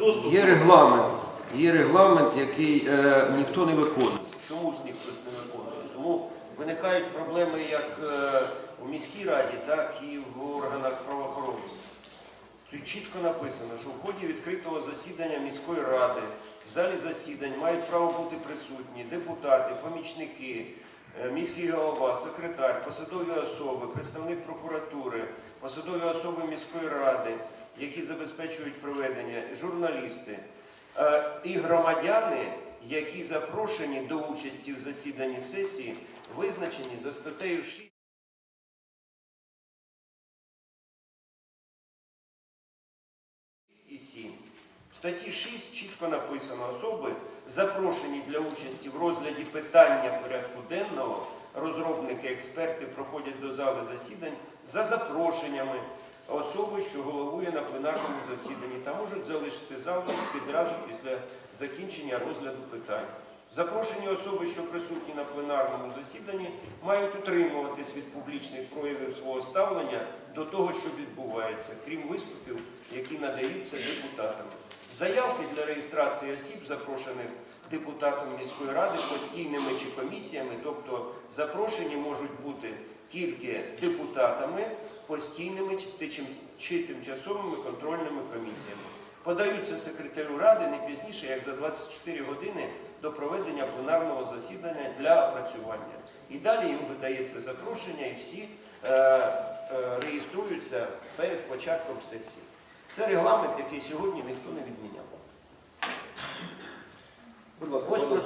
доступ. Є регламент, є регламент, який е, ніхто не виконує. Чомусь ніхтось не виконує. Тому виникають проблеми як е, у міській раді, так і в органах правоохорони. Тут чітко написано, що в ході відкритого засідання міської ради в залі засідань мають право бути присутні депутати, помічники, е, міський голова, секретар, посадові особи, представник прокуратури, посадові особи міської ради, які забезпечують проведення, журналісти е, і громадяни, які запрошені до участі в засіданні сесії, визначені за статтею 6. і 7. В статті 6 чітко написано особи, запрошені для участі в розгляді питання порядку денного, розробники, експерти проходять до зали засідань за запрошеннями особи, що головує на пленарному засіданні, та можуть залишити залу відразу після закінчення розгляду питань. Запрошені особи, що присутні на пленарному засіданні, мають утримуватись від публічних проявів свого ставлення до того, що відбувається, крім виступів, які надаються депутатам. Заявки для реєстрації осіб, запрошених депутатом міської ради, постійними чи комісіями, тобто запрошені можуть бути тільки депутатами, постійними чи, тимчасовими контрольними комісіями. Подаються секретарю ради не пізніше, як за 24 години до проведення пленарного засідання для опрацювання. І далі їм видається запрошення, і всі е, е, реєструються перед початком сесії. Це регламент, який сьогодні ніхто не відміняв. Будь ласка,